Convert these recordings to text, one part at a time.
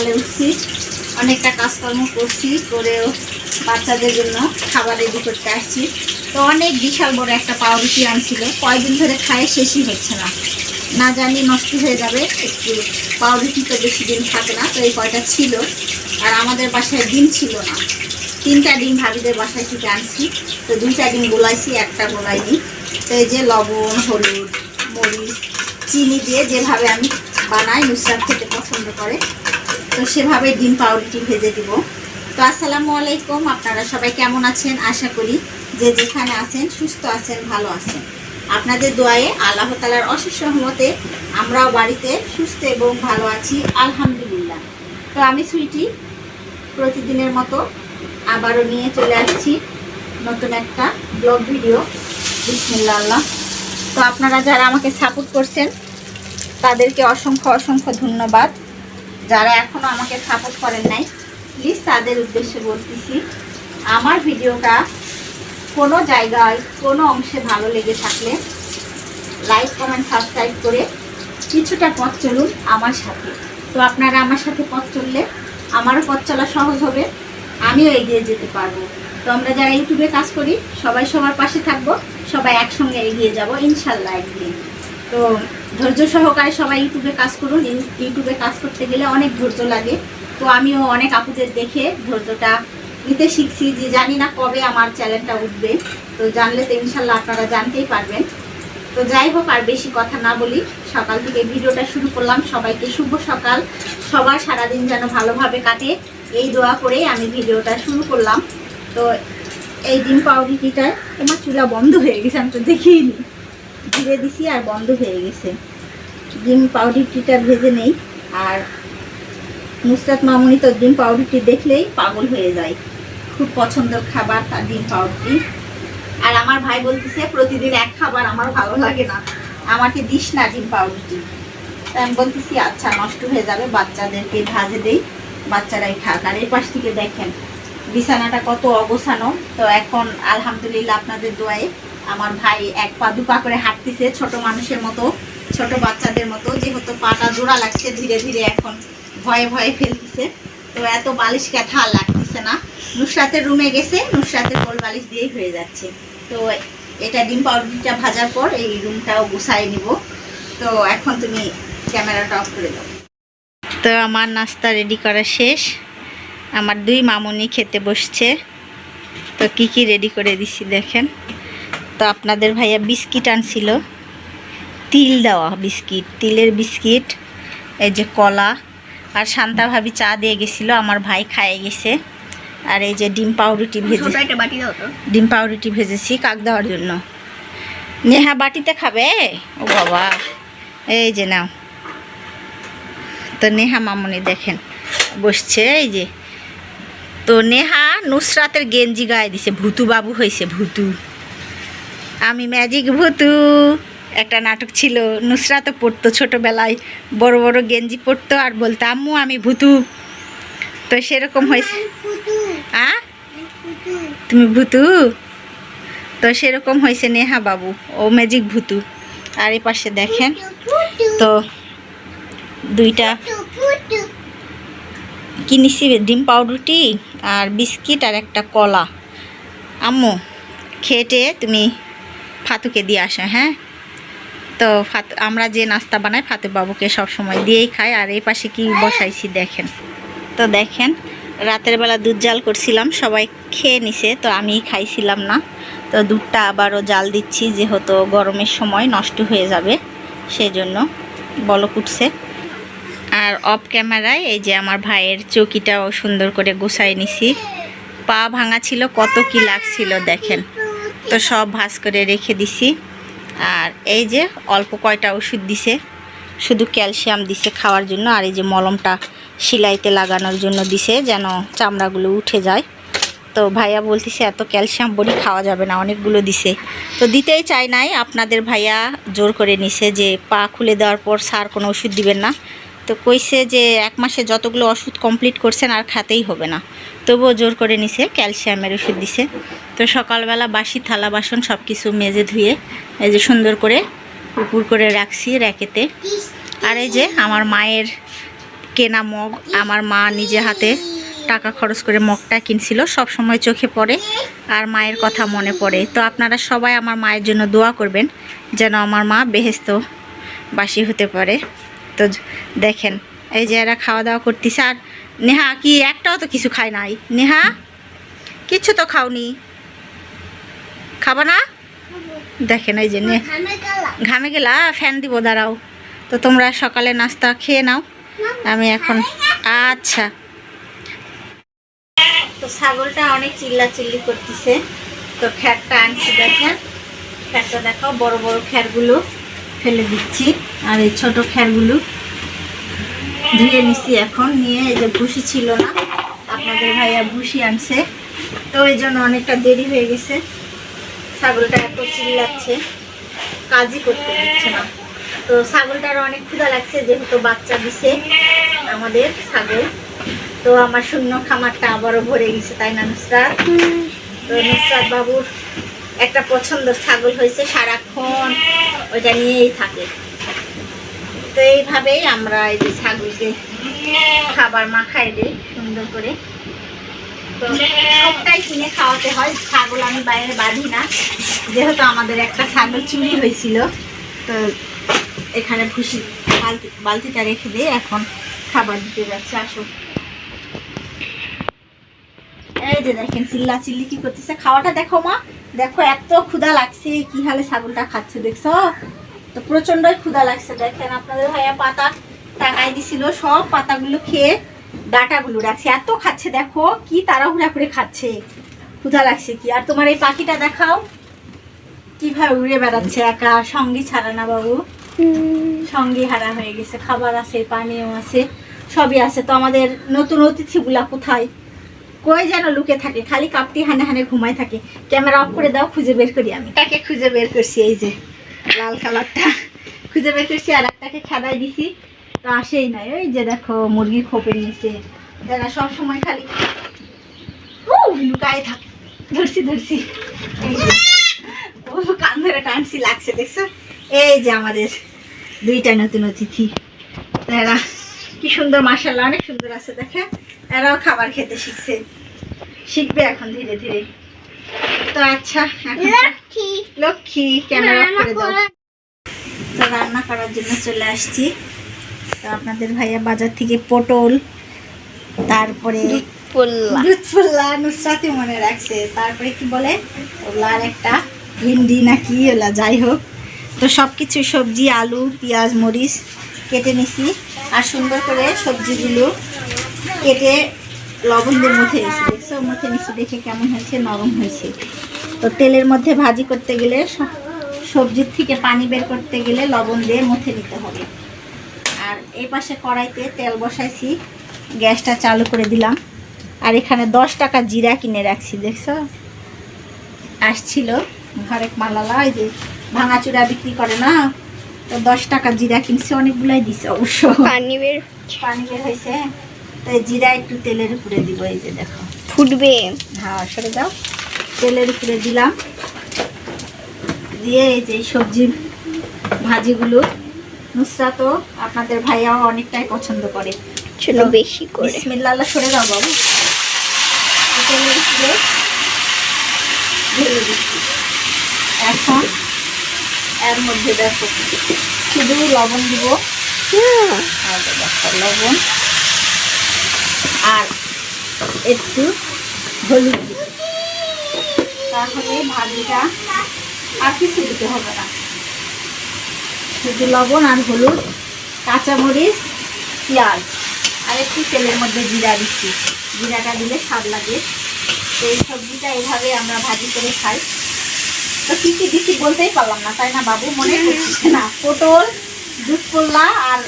সকালে উঠছি। অনেকটা কাজকর্ম করছি, করেও বাচ্চাদের জন্য খাবার রেডি করতে আসছি। তো অনেক বিশাল বড় একটা পাউরুটি আনছিল। কয়দিন ধরে খায়, শেষই হচ্ছে না। না জানি নষ্ট হয়ে যাবে, একটু পাউরুটি তো বেশি দিন থাকে না, তো এই কয়টা ছিল। আর আমাদের বাসায় ডিম ছিল না। তিনটা ডিম ভাবিদের বাসায় থেকে আনছি। তো দুইটা ডিম গোলাইছি, একটা গোলাইনি। তো এই যে লবণ, হলুদ, মরিচ, চিনি দিয়ে যেভাবে আমি বানাই, নুসরাত খেতে পছন্দ করে। তো সেভাবে ডিম পাউরুটি ভেজে দিব। তো আসসালামু আলাইকুম, আপনারা সবাই কেমন আছেন? আশা করি যে যেখানে আছেন, সুস্থ আছেন, ভালো আছেন। আপনাদের দোয়ায়ে আল্লাহ তালার অশেষ রহমতে আমরাও বাড়িতে সুস্থ এবং ভালো আছি, আলহামদুলিল্লাহ। তো আমি সুইটি প্রতিদিনের মতো আবারও নিয়ে চলে আসছি নতুন একটা ব্লগ ভিডিও। বিসমিল্লা আল্লাহ। তো আপনারা যারা আমাকে সাপোর্ট করছেন, তাদেরকে অসংখ্য অসংখ্য ধন্যবাদ। যারা এখনও আমাকে সাপোর্ট করেন নাই প্লিজ তাদের উদ্দেশ্যে বলতেছি, আমার ভিডিওটা কোনো জায়গায়, কোনো অংশে ভালো লেগে থাকলে লাইক কমেন্ট সাবস্ক্রাইব করে কিছুটা পথ চলুন আমার সাথে। তো আপনারা আমার সাথে পথ চললে আমারও পথ চলা সহজ হবে, আমিও এগিয়ে যেতে পারব। তো আমরা যারা ইউটিউবে কাজ করি, সবাই সবার পাশে থাকব, সবাই একসঙ্গে এগিয়ে যাব, ইনশাল্লাহ একদিন। তো ধৈর্য সহকারে সবাই ইউটিউবে কাজ করুন। ইউটিউবে কাজ করতে গেলে অনেক ধৈর্য লাগে। তো আমিও অনেক আপুদের দেখে ধৈর্যটা নিতে শিখছি যে জানি না কবে আমার চ্যানেলটা উঠবে। তো জানলে তো ইনশাল্লাহ আপনারা জানতেই পারবেন। তো যাই হোক, আর বেশি কথা না বলি, সকাল থেকে ভিডিওটা শুরু করলাম। সবাইকে শুভ সকাল। সবার সারাদিন যেন ভালোভাবে কাটে, এই দোয়া করেই আমি ভিডিওটা শুরু করলাম। তো এই ডিম পাউরুটিটা তোমার চুলা বন্ধ হয়ে গেছে, আমি তো দেখিনি ধীরে দিছি আর বন্ধ হয়ে গেছে। ডিম পাউরুটিটা ভেজে নেই। আর নুসরাত মামুনি তো ডিম পাউরুটি দেখলেই পাগল হয়ে যায়। খুব পছন্দের খাবার তার ডিম পাউরুটি আর আমার ভাই বলতেছে, প্রতিদিন এক খাবার আমার ভালো লাগে না। আমাকে দিস না ডিম পাউরুটি তাই আমি বলতেছি আচ্ছা নষ্ট হয়ে যাবে, বাচ্চাদেরকে ভাজে দেই। বাচ্চারাই খাক। আর এই পাশ থেকে দেখেন, বিছানাটা কত অবসানো তো এখন আলহামদুলিল্লাহ আপনাদের দোয়ায় আমার ভাই এক পা দু পা করে হাঁটতেছে ছোট মানুষের মতো, ছোট বাচ্চাদের মতো, যেহেতু পাটা জোড়া লাগছে ধীরে ধীরে এখন ভয়ে ভয়ে ফেলতেছে। তো এত বালিশ আর লাগতেছে না। নুসরাতের রুমে গেছে, নুসরাতের কোল বালিশ দিয়েই হয়ে যাচ্ছে। তো এটা ডিম পাউরুটিটা ভাজার পর এই রুমটাও গুছাই নিব। তো এখন তুমি ক্যামেরাটা অফ করে দাও। তো আমার নাস্তা রেডি করা শেষ। আমার দুই মামুনি খেতে বসছে। তো কি কি রেডি করে দিছি দেখেন। তো আপনাদের ভাইয়া বিস্কিট আনছিল। তিল দেওয়া বিস্কিট তিলের বিস্কিট এই যে কলা। আর শান্তা ভাবি চা দিয়ে গেছিল আমার ভাই খাইয়ে গেছে। আর এই যে ডিম পাউরুটি ভেজে ডিম পাউরুটি ভেজেছি কাক দেওয়ার জন্য। নেহা বাটিতে খাবে? ও বাবা। এই যে নাও। তো নেহা মামনি দেখেন বসছে এই যে। তো নেহা নুসরাতের গেঞ্জি গায়ে দিছে ভুতু বাবু হয়েছে ভুতু। আমি ম্যাজিক ভুতু। একটা নাটক ছিল নুসরাতও পড়তো ছোটোবেলায় বড় বড় গেঞ্জি পরতো আর বলতো আম্মু আমি ভুতু। তো সেরকম হয়েছে। আ? তুমি ভুতু? তো সেরকম হয়েছে নেহা বাবু ও ম্যাজিক ভুতু। আর এই পাশে দেখেন তো দুইটা কিনেছি ডিম পাউরুটি আর বিস্কিট আর একটা কলা। আম্মু খেটে তুমি ফাতুকে দিয়ে আসে হ্যাঁ? তো ফাতু, আমরা যে নাস্তা বানাই, ফাতু বাবুকে সব সময় দিয়েই খাই আর এই পাশে কি বসাইছি, দেখেন। তো দেখেন, রাতের বেলা দুধ জাল করছিলাম, সবাই খেয়ে নিছে, তো আমি খাইছিলাম না। তো দুধটা আবারও জাল দিচ্ছি, যেহেতু গরমের সময় নষ্ট হয়ে যাবে, সেজন্য বলক উঠছে। আর অফ ক্যামেরায় এই যে আমার ভাইয়ের চৌকিটাও সুন্দর করে গুছাই নিছি। পা ভাঙা ছিল, কত কি লাগছিল, দেখেন। তো সব ভাস করে রেখে দিছি। আর এই যে অল্প কয়টা ওষুধ দিছে, শুধু ক্যালসিয়াম দিছে খাওয়ার জন্য, আর এই যে মলমটা সিলাইতে লাগানোর জন্য দিছে যেন চামড়াগুলো উঠে যায়। তো ভাইয়া বলতেছে, এত ক্যালসিয়াম বড়ি খাওয়া যাবে না, অনেকগুলো দিছে। তো দিতেই চাই নাই। আপনাদের ভাইয়া জোর করে নিছে যে পা খুলে দেওয়ার পর সার কোনো ওষুধ দিবেন না। তো কইছে যে এক মাসে যতগুলো ওষুধ কমপ্লিট করছেন আর খাতেই হবে না। তবুও জোর করে নিছে, ক্যালসিয়ামের ওষুধ দিছে। তো সকালবেলা বাসি, থালা, বাসন সব কিছু মেজে ধুয়ে এই যে সুন্দর করে উপর করে রাখছি র্যাকেতে। আর এই যে আমার মায়ের কেনা মগ, আমার মা নিজে হাতে টাকা খরচ করে মগটা কিনছিল, সব সময় চোখে পড়ে আর মায়ের কথা মনে পড়ে। তো আপনারা সবাই আমার মায়ের জন্য দোয়া করবেন যেন আমার মা বেহেস্ত বাসি হতে পারে। তো দেখেন, এই যে এরা খাওয়া দাওয়া করতেছে আর নেহা কি একটাও তো কিছু খায় নাই। নেহা, কিছু তো খাওনি। খাবা না? দেখেন এই যে ঘামে গেলা, ফ্যান দিব, দাঁড়াও। তো তোমরা সকালে নাস্তা খেয়ে নাও। আমি এখন আচ্ছা। তো ছাগলটা অনেক চিল্লা চিল্লি করতেছে। তো খ্যারটা আনছি, দেখেন। খ্যারটা দেখাও, বড় বড় খ্যারগুলো। ফেলে দিচ্ছি। আর এই ছোটো খ্যারগুলো ধুয়ে নিছি এখন। নিয়ে এই যে ভুসি ছিল না, আপনাদের ভাইয়া ভুসি আনছে। তো এই জন্য অনেকটা দেরি হয়ে গেছে। ছাগলটা এত চিল্লাচ্ছে, কাজই করতে দিচ্ছে না। তো ছাগলটার অনেক ক্ষুধা লাগছে, যেহেতু বাচ্চা দিছে আমাদের ছাগল। তো আমার শূন্য খামারটা আবারও ভরে গেছে, তাই না নুসরাত? তো নুসরাত বাবুর একটা পছন্দের ছাগল হয়েছে সারাক্ষণ। ওইটা নিয়েই থাকে। তো এইভাবেই আমরা এই যে ছাগলকে খাবার মাখাই দিই সুন্দর করে। তো সবটাই কিনে খাওয়াতে হয়, ছাগল আমি বাইরে বাঁধি না। যেহেতু আমাদের একটা ছাগল চুরি হয়েছিল, তো এখানে খুশি বালতি, বালতিটা রেখে দিয়ে এখন খাবার দিতে যাচ্ছে, আসো। এই যে দেখেন চিল্লা চিল্লি কি করতেছে? খাওয়াটা দেখো মা। দেখো, এত ক্ষুধা লাগছে কি হালে ছাগলটা খাচ্ছে দেখছ? তো প্রচন্ডই ক্ষুধা লাগছে, দেখেন আপনাদের ভাইয়া পাতা টাকাই দিছিল, সব পাতাগুলো খেয়ে ডাটাগুলো রাখছে। এত খাচ্ছে, দেখো, কি তাড়াহুড়া করে খাচ্ছে। ক্ষুধা লাগছে কি? আর তোমার এই পাখিটা দেখাও, কীভাবে উড়ে বেড়াচ্ছে একা, সঙ্গী ছাড়া না বাবু। সঙ্গী হারা হয়ে গেছে, খাবার আছে পানীয় আছে, সবই আছে। তো আমাদের নতুন অতিথিগুলা কোথায়? কই যেন লুকে থাকে, খালি কাপটি হানে হানে ঘুমায় থাকে। ক্যামেরা অফ করে দাও, খুঁজে বের করি আমি। তাকে খুঁজে বের করছি, এই যে, লাল কালারটা। খুঁজে বের করছি, আর একটাকে খেদাই দিছি। তো আসেই নাই ওই যে দেখো মুরগির খোপের নিচে। যারা সব সময় খালি লুকায় থাকে ধরছি ধরছি। ও, কান ধরে টানছি, লাগছে, দেখছ? এই যে আমাদের দুইটা নতুন অতিথি। তারা কি সুন্দর মাসাল্লাহ অনেক সুন্দর আছে, দেখে। এরাও খাবার খেতে শিখছে। শিখবে এখন ধীরে ধীরে। তো আচ্ছা লক্ষ্মী। ক্যামেরা করে দাও। তো রান্না করার জন্য চলে আসছি। তো আপনাদের ভাইয়া বাজার থেকে পটল তারপরে দুধ ফুল্লা নুসরাতি মনে রাখছে। তারপরে কি বলে? ওগুলা আর একটা ভিন্ডি নাকি ওলা যাই হোক। তো সব কিছু সবজি আলু পেঁয়াজ মরিচ কেটে নিছি। আর সুন্দর করে সবজিগুলো কেটে লবণ দিয়ে মুখে নিছি দেখছ? মুখে নিছি দেখে কেমন হয়েছে? নরম হয়েছে। তো তেলের মধ্যে ভাজি করতে গেলে সবজির থেকে পানি বের করতে গেলে লবণ দিয়ে মুখে নিতে হবে। আর এই পাশে কড়াইতে তেল বসাইছি গ্যাসটা চালু করে দিলাম। আর এখানে দশ টাকা জিরা কিনে রাখছি দেখছ? আসছিল ঘরেক মালালা ওই যে ভাঙাচুরা বিক্রি করে না? তো দশ টাকা জিরা কিনছে অনেকগুলাই দিছে অবশ্য। পানি বের পানি বের হয়েছে। তো জিরা একটু তেলের উপরে দিব এই যে দেখো। ফুটবে। হ্যাঁ সরে দাও। তেলের উপরে দিলাম। দিয়ে এই যে সবজি ভাজিগুলো। নুসরা তো আপনাদের ভাইয়াও অনেকটাই পছন্দ করে। চলো বেশি করে। বিসমিল্লাহ সরে দাও বাবু। তেলের উপরে ঢেলে দিচ্ছি। এখন এর মধ্যে দেখো শুধু লবণ দিব। দেখো লবণ। আর একটু হলুদ দিব। তাহলে ভাজিটা আর কিছু দিতে হবে না। শুধু লবণ আর হলুদ, কাঁচামরিচ, পেঁয়াজ আর একটু তেলের মধ্যে জিরা দিচ্ছি। জিরাটা দিলে স্বাদ লাগে। তো এই সবজিটা এভাবে আমরা ভাজি করে খাই। তো কী কী দিচ্ছি বলতেই পারলাম না, তাই না বাবু? মনে করছে না। পটল, দুধ পোল্লা আর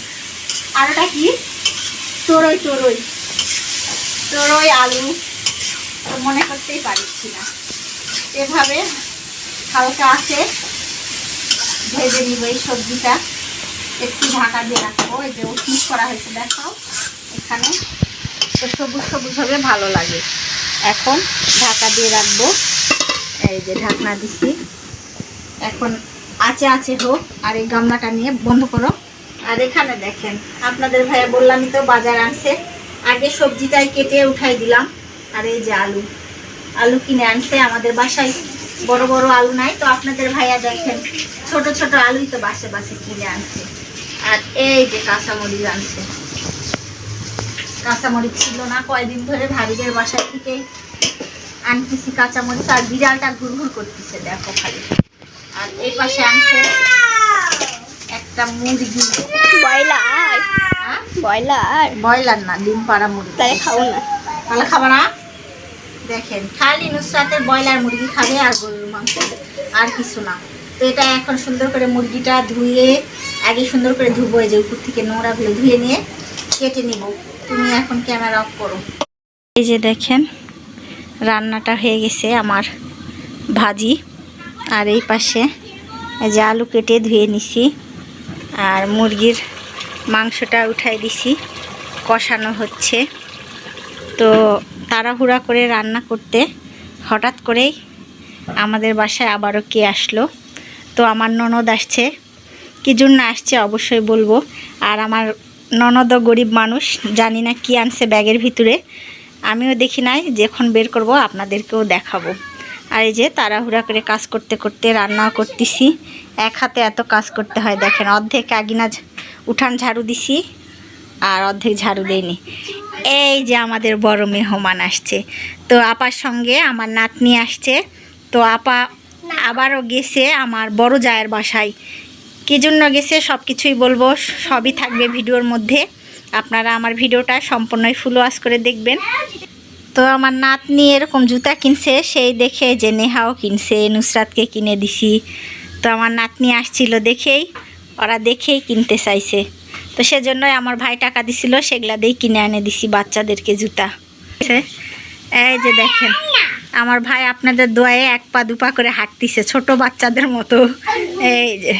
আর ওটা কি? চড়ই চড়ই চড়ই আলু। মনে করতেই পারছি না। এভাবে হালকা আছে। ভেজে নিব এই সবজিটা। একটু ঢাকা দিয়ে রাখব। এই যে উঠমিস করা হয়েছে, দেখাও। এখানে তো সবুজ সবুজ হবে ভালো লাগে। এখন ঢাকা দিয়ে রাখব। এই যে ঢাকনা দিছি। এখন আছে আছে হোক, আর এই গামলাটা নিয়ে বন্ধ করো। আর এখানে দেখেন, আপনাদের ভাইয়া বললামই তো বাজার আনছে। আগে সবজিটাই কেটে উঠাই দিলাম। আর এই যে আলু। আলু কিনে আনছে আমাদের বাসায়। বড় বড় আলু নাই তো আপনাদের ভাইয়া দেখেন, ছোট ছোট আলুই তো বাসে বাসে কিনে আনছে। আর এই যে কাঁচামরিচ আনছে। কাঁচামরিচ ছিল না, কয়দিন ধরে ভাবিদের বাসায় থেকে আনতেছি কাঁচামরিচ, আর বিড়ালটা ঘুরঘুর করতেছে, দেখো খালি। আর এই পাশে আনছে একটা মুরগি। ব্রয়লার হ্যাঁ? ব্রয়লার। ব্রয়লার না ডিম পাড়া মুরগি তাহলে খাব না। তাহলে খাব না? দেখেন খালি নুসরাতের ব্রয়লার মুরগি খাবে আর গরুর মাংস আর কিছু না। তো এটা এখন সুন্দর করে মুরগিটা ধুয়ে আগে সুন্দর করে ধুবো যে উপর থেকে নোংরাগুলো ধুয়ে নিয়ে কেটে নিব। তুমি এখন ক্যামেরা অফ করো। এই যে দেখেন রান্নাটা হয়ে গেছে আমার ভাজি। আর এই পাশে এই যে আলু কেটে ধুয়ে নিছি। আর মুরগির মাংসটা উঠাই দিছি, কষানো হচ্ছে। তো তাড়াহুড়া করে রান্না করতে হঠাৎ করেই আমাদের বাসায় আবারও কে আসলো। তো আমার ননদ আসছে। কী জন্য আসছে অবশ্যই বলব। আর আমার ননদও গরিব মানুষ, জানি না কি আনছে ব্যাগের ভিতরে। আমিও দেখি নাই, যখন বের করব আপনাদেরকেও দেখাবো। আর এই যে তাড়াহুড়া করে কাজ করতে করতে রান্নাও করতেছি। এক হাতে এত কাজ করতে হয়, দেখেন অর্ধেক আগিনা উঠান ঝাড়ু দিছি আর অর্ধেক ঝাড়ু দেয়নি এই যে আমাদের বড় মেহমান আসছে। তো আপার সঙ্গে আমার নাতনি আসছে। তো আপা আবারও গেছে আমার বড় জায়ের বাসায়। কী জন্য গেছে সব কিছুই বলব, সবই থাকবে ভিডিওর মধ্যে। আপনারা আমার ভিডিওটা সম্পূর্ণই ফুল ওয়াশ করে দেখবেন। তো আমার নাতনি এরকম জুতা কিনছে, সেই দেখে যে নেহাও কিনছে, নুসরাতকে কিনে দিছি। তো আমার নাতনি আসছিল দেখেই। ওরা দেখেই কিনতে চাইছে। তো সেজন্যই আমার ভাই টাকা দিছিল, সেগুলা দিয়েই কিনে এনে দিছি বাচ্চাদেরকে জুতা। এই যে দেখেন, আমার ভাই আপনাদের দোয়ায়ে এক পা দুপা করে হাঁটতিছে, ছোট বাচ্চাদের মতো। এই যে,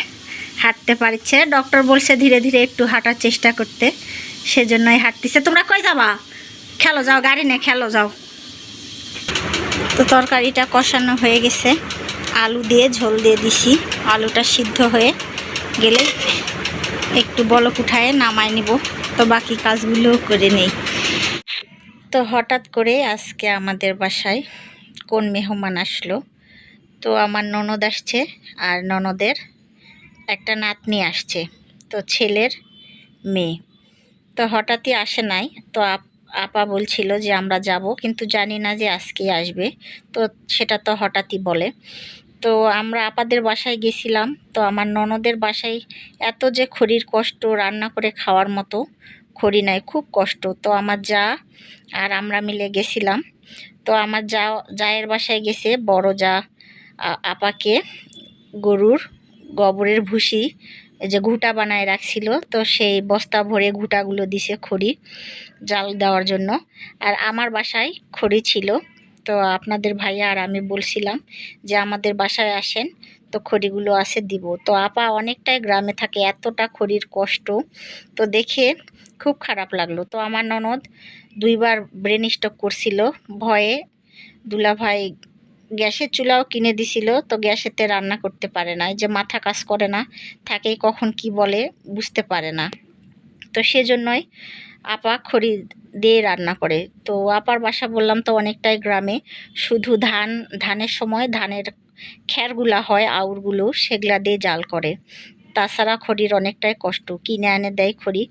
হাঁটতে পারছে। ডক্টর বলছে ধীরে ধীরে একটু হাঁটার চেষ্টা করতে। সেজন্যই হাঁটতিছে। তোমরা কই যাবা? খেলো যাও, গাড়ি নে, খেলো যাও। তো তরকারিটা কষানো হয়ে গেছে। আলু দিয়ে ঝোল দিয়ে দিছি। আলুটা সিদ্ধ হয়ে গেলে একটু বলক উঠায় নামাই নিব। তো বাকি কাজগুলোও করে নেই। তো হঠাৎ করে আজকে আমাদের বাসায় কোন মেহমান আসলো? তো আমার ননদ আসছে আর ননদের একটা নাতনি আসছে, তো ছেলের মেয়ে। তো হঠাৎই আসে নাই। তো আপ- আপা বলছিল যে আমরা যাব, কিন্তু জানি না যে আজকে আসবে। তো সেটা তো হঠাৎই বলে। তো আমরা আপাদের বাসায় গেছিলাম। তো আমার ননদের বাসায় এত যে খড়ির কষ্ট রান্না করে খাওয়ার মতো খড়ি নাই, খুব কষ্ট। তো আমার যা আর আমরা মিলে গেছিলাম। তো আমার যা, জায়ের বাসায় গেছে বড় যা আপাকে গরুর গোবরের ভুসি যে ঘুটা বানায় রাখছিল। তো সেই বস্তা ভরে ঘুটাগুলো দিছে খড়ি জাল দেওয়ার জন্য। আর আমার বাসায় খড়ি ছিল তো আপনাদের ভাইয়া আর আমি বলছিলাম যে আমাদের বাসায় আসেন, তো খড়িগুলো আছে দিব। তো আপা অনেকটাই গ্রামে থাকে, এতটা খড়ির কষ্ট। তো দেখে খুব খারাপ লাগল। তো আমার ননদ দুইবার ব্রেন স্ট্রোক করছিল, ভয়ে দুলাভাই গ্যাসের চুলাও কিনে দিছিল, তো গ্যাসেতে রান্না করতে পারে না। যে মাথা কাজ করে না থাকেই কখন কি বলে বুঝতে পারে না। তো সেজন্যই আপা খড়ি দিয়ে রান্না করে। তো আপার বাসা বললাম তো অনেকটাই গ্রামে। শুধু ধান, ধানের সময় ধানের খ্যারগুলা হয়, আউরগুলো সেগুলা দিয়ে জাল করে। তাছাড়া খড়ির অনেকটাই কষ্ট, কিনে এনে দেয় খড়ি।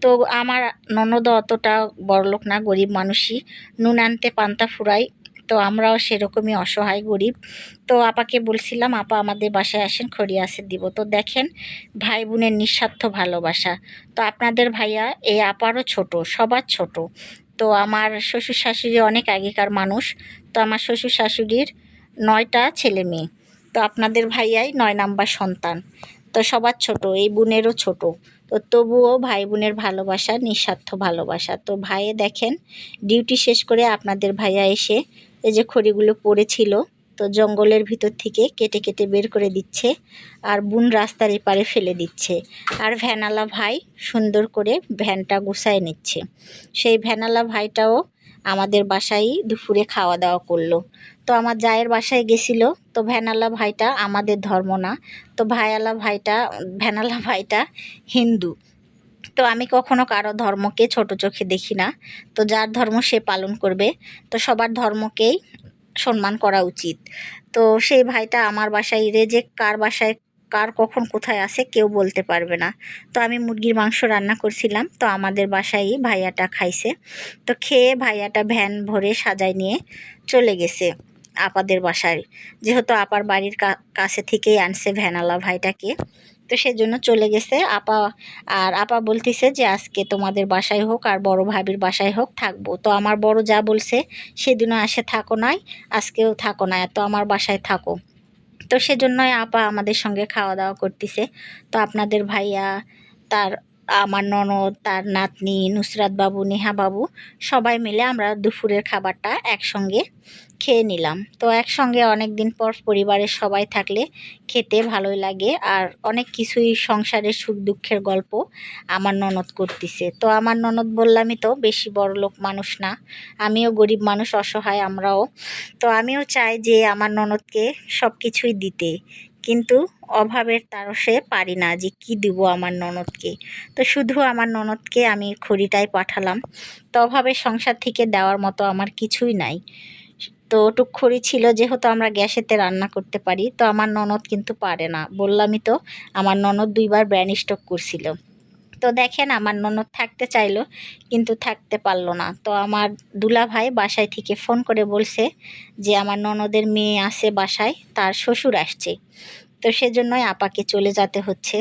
তো আমার ননদ অতটা বড়লোক না, গরিব মানুষই। নুন আনতে পান্তা ফুরাই তো আমরাও সেরকমই অসহায় গরিব। তো আপাকে বলছিলাম, আপা আমাদের বাসায় আসেন, খড়ি আসে দিব। তো দেখেন ভাই বোনের নিঃস্বার্থ ভালোবাসা। তো আপনাদের ভাইয়া, এই আপারও ছোট, সবার ছোট। তো আমার শ্বশুর শাশুড়ি অনেক আগেকার মানুষ। তো আমার শ্বশুর শাশুড়ির নয়টা ছেলে মেয়ে। তো আপনাদের ভাইয়াই নয় নাম্বার সন্তান। তো সবার ছোট, এই বোনেরও ছোট। তো তবুও ভাই বোনের ভালোবাসা, নিঃস্বার্থ ভালোবাসা। তো ভাইয়ে দেখেন, ডিউটি শেষ করে আপনাদের ভাইয়া এসে এই যে খড়িগুলো পড়েছিল, তো জঙ্গলের ভিতর থেকে কেটে কেটে বের করে দিচ্ছে আর বুন রাস্তার এপারে ফেলে দিচ্ছে। আর ভ্যানালা ভাই সুন্দর করে ভ্যানটা গুছায় নিচ্ছে। সেই ভ্যানালা ভাইটাও আমাদের বাসায় দুপুরে খাওয়া দাওয়া করল। তো আমার জায়ের বাসায় গেছিল, তো ভ্যানালা ভাইটা আমাদের ধর্ম না। তো ভাইয়ালা ভাইটা, ভ্যানালা ভাইটা হিন্দু। তো আমি কখনো কারও ধর্মকে ছোট চোখে দেখি না। তো যার ধর্ম সে পালন করবে, তো সবার ধর্মকেই সম্মান করা উচিত। তো সেই ভাইটা আমার বাসায় রেজে কার বাসায়, কার কখন কোথায় আছে কেউ বলতে পারবে না। তো আমি মুরগির মাংস রান্না করছিলাম, তো আমাদের বাসায় ভাইয়াটা খাইছে। তো খেয়ে ভাইয়াটা ভ্যান ভরে সাজায় নিয়ে চলে গেছে আপাদের বাসায়। যেহেতু আপার বাড়ির কাছে থেকেই আনছে ভ্যানালা ভাইটাকে। তো সেজন্য চলে গেছে। আপা আর আপা বলতেছে যে, আজকে তোমাদের বাসায় হোক আর বড় ভাবির বাসায় হোক থাকব। তো আমার বড় যা বলছে, সেদিনও আসে থাকো নাই, আজকেও থাকো না তো আমার বাসায় থাকো। তো সেজন্যই আপা আমাদের সঙ্গে খাওয়া দাওয়া করতেছে। তো আপনাদের ভাইয়া, তার আমার ননদ, তার নাতনি, নুসরাত বাবু, নেহা বাবু, সবাই মিলে আমরা দুপুরের খাবারটা একসঙ্গে খেয়ে নিলাম। তো একসঙ্গে অনেক দিন পর পরিবারের সবাই থাকলে খেতে ভালোই লাগে। আর অনেক কিছুই সংসারের সুখ দুঃখের গল্প আমার ননদ করতেছে। তো আমার ননদ বললামই তো, বেশি বড় লোক মানুষ না। আমিও গরিব মানুষ, অসহায় আমরাও। তো আমিও চাই যে আমার ননদকে সব কিছুই দিতে। কিন্তু অভাবের তারসে পারি না যে কি দিব আমার ননদকে। তো শুধু আমার ননদকে আমি খড়িটাই পাঠালাম। তো অভাবের সংসার থেকে দেওয়ার মতো আমার কিছুই নাই। তো টুক খড়ি ছিল যেহেতু আমরা গ্যাসেতে রান্না করতে পারি, তো আমার ননদ কিন্তু পারে না। বললামই তো, আমার ননদ দুইবার ব্র্যান স্টক করছিল। তো দেখেন আমার ননদ থাকতে চাইলো, কিন্তু থাকতে পারল না। তো আমার দুলা ভাই বাসায় থেকে ফোন করে বলছে যে, আমার ননদের মেয়ে আছে বাসায়, তার শ্বশুর আসছে। তো সেজন্যই আপাকে চলে যেতে হচ্ছে।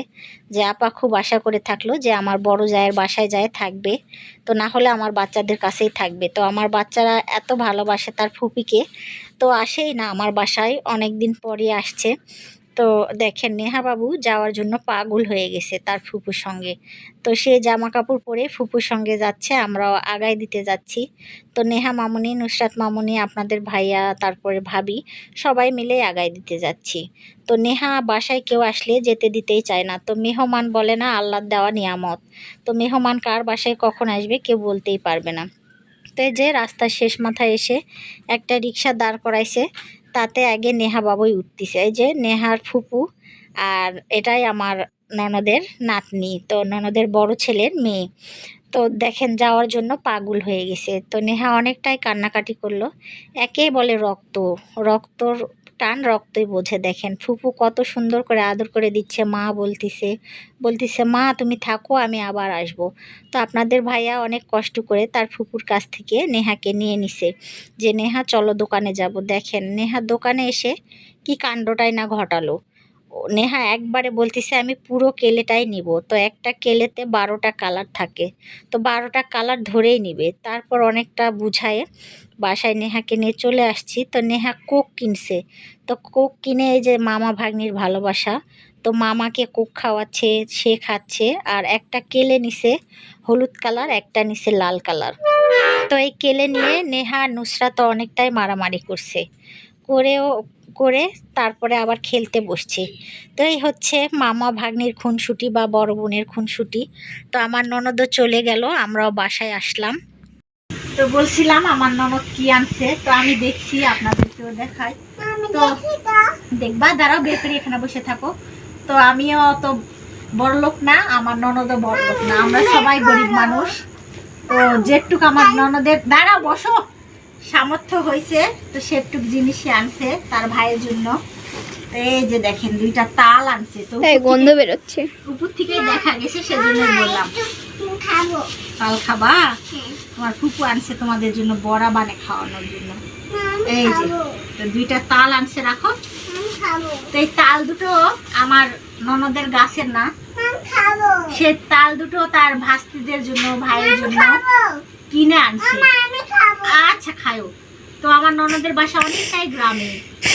যে আপা খুব আশা করে থাকল যে আমার বড় জায়ের বাসায় যায় থাকবে। তো না হলে আমার বাচ্চাদের কাছেই থাকবে। তো আমার বাচ্চারা এত ভালোবাসে তার ফুপিকে। তো আসেই না আমার বাসায় অনেক দিন পরে আসছে। তো দেখেন নেহা বাবু যাওয়ার জন্য পাগল হয়ে গেছে তার ফুপুর সঙ্গে। তো সে জামা কাপড় পরে ফুপুর সঙ্গে যাচ্ছে, আমরাও আগায় দিতে যাচ্ছি। তো নেহা মামুনি, নুসরাত মামুনি, আপনাদের ভাইয়া, তারপরে ভাবি, সবাই মিলে আগায় দিতে যাচ্ছি। তো নেহা বাসায় কেউ আসলে যেতে দিতেই চায় না। তো মেহমান বলে না আল্লাহর দেওয়া নিয়ামত। তো মেহমান কার বাসায় কখন আসবে কেউ বলতেই পারবে না। তো যে রাস্তার শেষ মাথায় এসে একটা রিক্সা দাঁড় করাইছে। তাতে আগে নেহা বাবুই উঠতিছে, এই যে নেহার ফুপু আর এটাই আমার ননদের নাতনি, তো ননদের বড় ছেলের মেয়ে। তো দেখেন যাওয়ার জন্য পাগল হয়ে গেছে। তো নেহা অনেকটাই কান্নাকাটি করল। একেই বলে রক্ত, রক্তর টান রক্তই বোঝে, দেখেন। ফুপু কত সুন্দর করে আদর করে দিচ্ছে, মা বলতিছে বলতিছে, মা, তুমি থাকো, আমি আবার আসব। তো আপনাদের ভাইয়া অনেক কষ্ট করে তার ফুপুর কাছ থেকে নেহাকে নিয়ে নিছে। যে, নেহা, চলো দোকানে যাব। দেখেন, নেহা দোকানে এসে কি কাণ্ডটাই না ঘটালো। নেহা একবারে বলতেছে, আমি পুরো কেলেটাই নিব। তো একটা কেলেতে বারোটা কালার থাকে। তো বারোটা কালার ধরেই নিবে। তারপর অনেকটা বুঝায়ে বাসায় নেহাকে নিয়ে চলে আসছি। তো নেহা কোক কিনছে। তো কোক কিনে এই যে মামা ভাগ্নির ভালোবাসা। তো মামাকে কোক খাওয়াচ্ছে, সে খাচ্ছে। আর একটা কেলে নিছে হলুদ কালার, একটা নিছে লাল কালার। তো এই কেলে নিয়ে নেহা নুসরা তো অনেকটাই মারামারি করছে। করেও করে তারপরে আবার খেলতে বসছি। তো এই হচ্ছে মামা ভাগ্নির খুনসুটি বা বড় বোনের খুনসুটি। তো আমার ননদও চলে গেল আমরাও বাসায় আসলাম। তো বলছিলাম আমার ননদ কি আনছে তো আমি দেখছি আপনাদেরকেও দেখাই। তো দেখবা দাঁড়াও বেকারি এখানে বসে থাকো। তো আমিও অত বড় লোক না আমার ননদও বড় লোক না। আমরা সবাই গরিব মানুষ। তো যেটুক আমার ননদের দাঁড়াও বসো। সামর্থ্য হয়েছে তো সেটুক জিনিসই আনছে তার ভাইয়ের জন্য। এই যে দেখেন দুইটা তাল আনছে। তো গন্ধ বেরোচ্ছে। উপর থেকে দেখা গেছে সেজন্যই বললাম তাল খাবা? হ্যাঁ তোমার ফুপু আনছে তোমাদের জন্য বড়া বানে খাওয়ানোর জন্য। এই যে তো দুইটা তাল আনছে রাখো। তো এই তাল দুটো আমার ননদের গাছের না। সে তাল দুটো তার ভাস্তিদের জন্য ভাইয়ের জন্য। খাব কিনে আনছে। আচ্ছা খায়ো তো আমার ননদের বাসা অনেকটাই গ্রামে।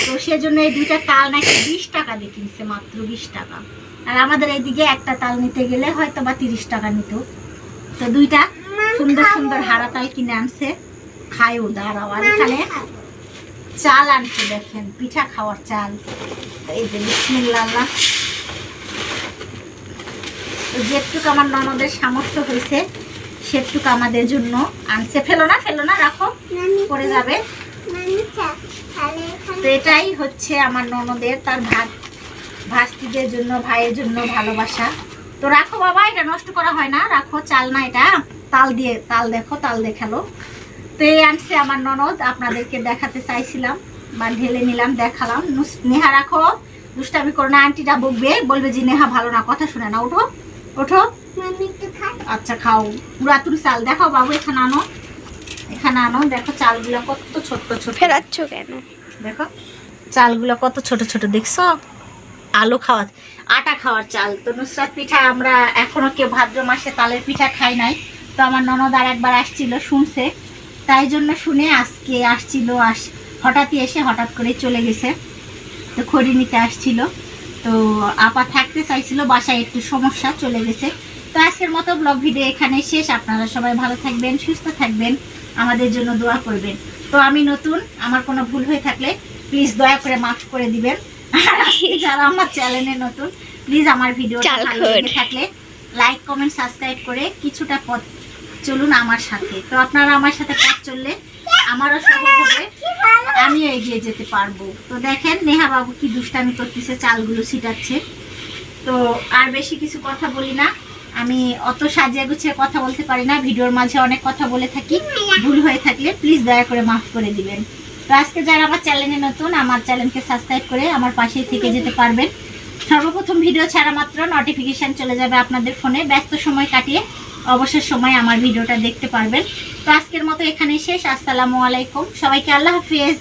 তো সেজন্য এই দুইটা তাল নাকি বিশ টাকা দিয়ে কিনছে মাত্র বিশ টাকা। আর আমাদের এইদিকে একটা তাল নিতে গেলে হয়তো বা তিরিশ টাকা নিত। তো দুইটা সুন্দর সুন্দর হারা তাল কিনে আনছে। খায়ও দাঁড়াও। আর এখানে চাল আনছে দেখেন পিঠা খাওয়ার চাল। এই যে বিসমিল্লাহ। যেটুকু আমার ননদের সামর্থ্য হয়েছে। সেটুক আমাদের জন্য আনছে। ফেলো না ফেলো না রাখো। পড়ে যাবে। তো এটাই হচ্ছে আমার ননদের তার ভাত ভাস্তিদের জন্য ভাইয়ের জন্য ভালোবাসা। তো রাখো বাবা এটা নষ্ট করা হয় না। রাখো চাল না এটা। তাল দিয়ে তাল দেখো তাল দেখাল তো এই আনছে আমার ননদ আপনাদেরকে দেখাতে চাইছিলাম। বা ঢেলে নিলাম দেখালাম। নেহা রাখো। দুষ্টামি করো না আন্টিটা বকবে। বলবে যে নেহা ভালো না কথা শুনে না ওঠো। ওঠো। আচ্ছা খাও। পুরাতন চাল। দেখাও বাবু এখানে আনো। এখানে আনো। দেখো চালগুলো কত ছোট্ট ছোট ফেরাচ্ছ কেন? দেখো চালগুলো কত ছোট ছোট। দেখছ? আলু খাওয়া আটা খাওয়ার চাল। তো নুসরাত পিঠা আমরা এখনও কেউ ভাদ্র মাসে তালের পিঠা খাই নাই। তো আমার ননদ আর একবার আসছিল শুনছে। তাই জন্য শুনে আজকে আসছিল আস হঠাৎই এসে হঠাৎ করে চলে গেছে। তো খড়ি নিতে আসছিল। তো আপা থাকতে চাইছিল বাসায় একটু সমস্যা চলে গেছে। তো আজকের মতো ব্লগ ভিডিও এখানে শেষ। আপনারা সবাই ভালো থাকবেন সুস্থ থাকবেন আমাদের জন্য দোয়া করবেন। তো আমি নতুন আমার কোনো ভুল হয়ে থাকলে প্লিজ দয়া করে মাফ করে দিবেন। আর যারা আমার চ্যানেলে নতুন প্লিজ আমার ভিডিও ভালো লেগে থাকলে লাইক কমেন্ট সাবস্ক্রাইব করে কিছুটা পথ চলুন আমার সাথে। তো আপনারা আমার সাথে পথ চললে আমারও সহজ হবে। আমিও এগিয়ে যেতে পারব। তো দেখেন নেহা বাবু কি দুষ্টামি করতেছে চালগুলো ছিটাচ্ছে। তো আর বেশি কিছু কথা বলি না। আমি অত সাজিয়ে গুছিয়ে কথা বলতে পারি না, ভিডিওর মাঝে অনেক কথা বলে থাকি, ভুল হয়ে থাকলে প্লিজ দয়া করে মাফ করে দিবেন। তো আজকে যারা আমার চ্যানেলে নতুন, আমার চ্যানেলকে সাবস্ক্রাইব করে আমার পাশেই থেকে যেতে পারবেন। সর্বপ্রথম ভিডিও ছাড়া মাত্র নোটিফিকেশান চলে যাবে আপনাদের ফোনে ব্যস্ত সময় কাটিয়ে অবসর সময় আমার ভিডিওটা দেখতে পারবেন। তো আজকের মতো এখানেই শেষ। আসসালামু আলাইকুম। সবাইকে আল্লাহ হাফিজ।